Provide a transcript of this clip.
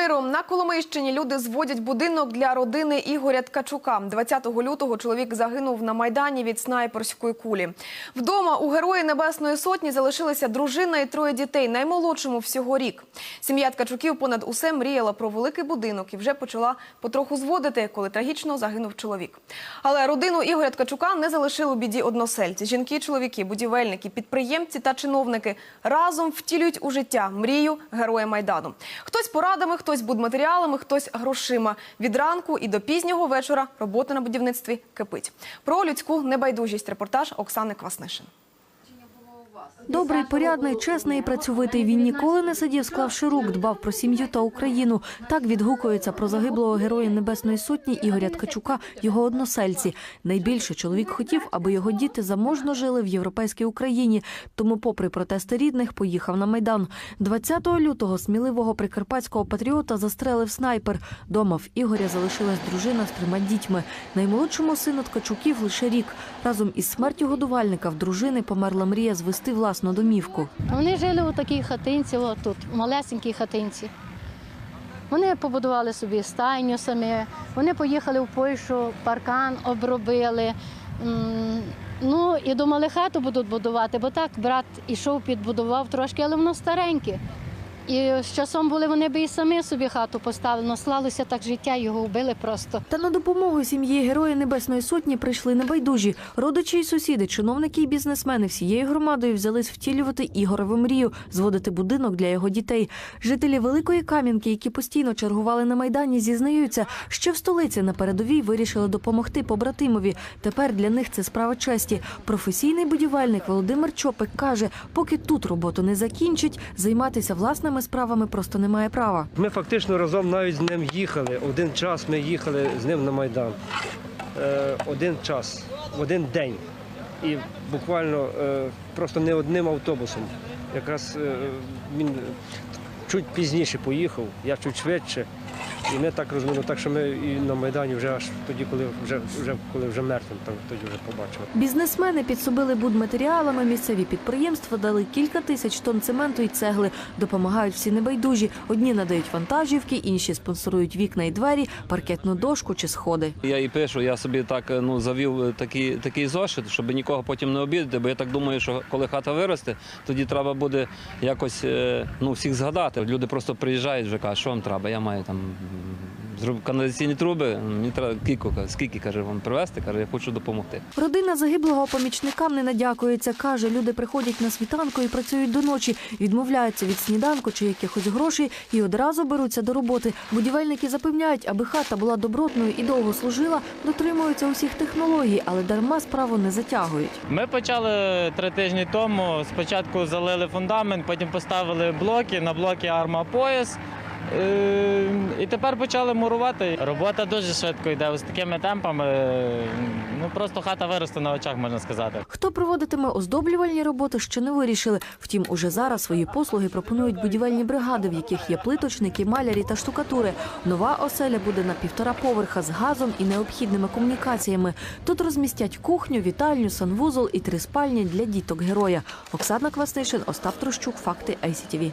миру на Коломийщині люди зводять будинок для родини Ігоря Ткачука. 20 лютого чоловік загинув на майдані від снайперської кулі. Вдома у герої Небесної сотні залишилися дружина і троє дітей. Наймолодшому всього рік. Сім'я Ткачуків понад усе мріяла про великий будинок і вже почала потроху зводити, коли трагічно загинув чоловік. Але родину Ігоря Ткачука не залишили у біді односельці. Жінки, чоловіки, будівельники, підприємці та чиновники разом втілюють у життя мрію героя майдану. Хтось порадами, хтось будматеріалами, хтось грошима. Від ранку і до пізнього вечора робота на будівництві кипить. Про людську небайдужість репортаж Оксани Кваснишин. Добрий, порядний, чесний і працьовитий. Він ніколи не сидів, склавши рук, дбав про сім'ю та Україну. Так відгукується про загиблого героя Небесної сотні Ігоря Ткачука, його односельці. Найбільше чоловік хотів, аби його діти заможно жили в європейській Україні. Тому, попри протести рідних, поїхав на майдан. 20 лютого сміливого прикарпатського патріота застрелив снайпер. Дома в Ігоря залишилась дружина з трьома дітьми. Наймолодшому сину Ткачуків лише рік. Разом із смертю годувальника в дружини померла мрія звести власну домівку. Вони жили у такій хатинці, отут, у малесенькій хатинці. Вони побудували собі стайню самі, вони поїхали в Польщу, паркан обробили. Ну і думали, хату будуть будувати, бо так брат ішов, підбудував трошки, але воно стареньке. І з часом були вони би і самі собі хату поставили, але слалося так життя, його вбили просто. Та на допомогу сім'ї Героя Небесної Сотні прийшли небайдужі. Родичі й сусіди, чиновники і бізнесмени всією громадою взялись втілювати Ігорову мрію, зводити будинок для його дітей. Жителі Великої Кам'янки, які постійно чергували на Майдані, зізнаються, що в столиці на передовій вирішили допомогти побратимові. Тепер для них це справа честі. Професійний будівельник Володимир Чопик каже, поки тут роботу не закінчить, займатися власними справами просто немає права. Ми фактично разом навіть з ним їхали. Один час ми їхали з ним на Майдан. Е, один час, один день. І буквально е, просто не одним автобусом. Якраз е, він чуть пізніше поїхав, я чуть швидше. І ми так розуміли, так що ми і на Майдані вже аж тоді, коли вже, вже, коли вже мертвим, там тоді вже побачили. Бізнесмени підсобили будматеріалами. Місцеві підприємства дали кілька тисяч тонн цементу і цегли. Допомагають всі небайдужі. Одні надають вантажівки, інші спонсорують вікна і двері, паркетну дошку чи сходи. Я і пишу, я собі так ну завів такий, такий зошит, щоб нікого потім не обідати, бо я так думаю, що коли хата виросте, тоді треба буде якось е, ну, всіх згадати. Люди просто приїжджають вже кажуть, що вам треба, я маю там каналізаційні труби, мені треба скільки, скільки каже, вам привезти, каже, я хочу допомогти. Родина загиблого помічникам не надякується. Каже, люди приходять на світанку і працюють до ночі, відмовляються від сніданку чи якихось грошей і одразу беруться до роботи. Будівельники запевняють, аби хата була добротною і довго служила, дотримуються усіх технологій, але дарма справу не затягують. Ми почали три тижні тому. Спочатку залили фундамент, потім поставили блоки, на блоки арма-пояс. Е, І тепер почали мурувати. Робота дуже швидко йде. Ось такими темпами. е, Ну просто хата виросте на очах, можна сказати. Хто проводитиме оздоблювальні роботи, ще не вирішили. Втім, уже зараз свої послуги пропонують будівельні бригади, в яких є плиточники, малярі та штукатури. Нова оселя буде на півтора поверха з газом і необхідними комунікаціями. Тут розмістять кухню, вітальню, санвузол і три спальні для діток героя. Оксана Кваснишин, Остап Трощук, факти ICTV.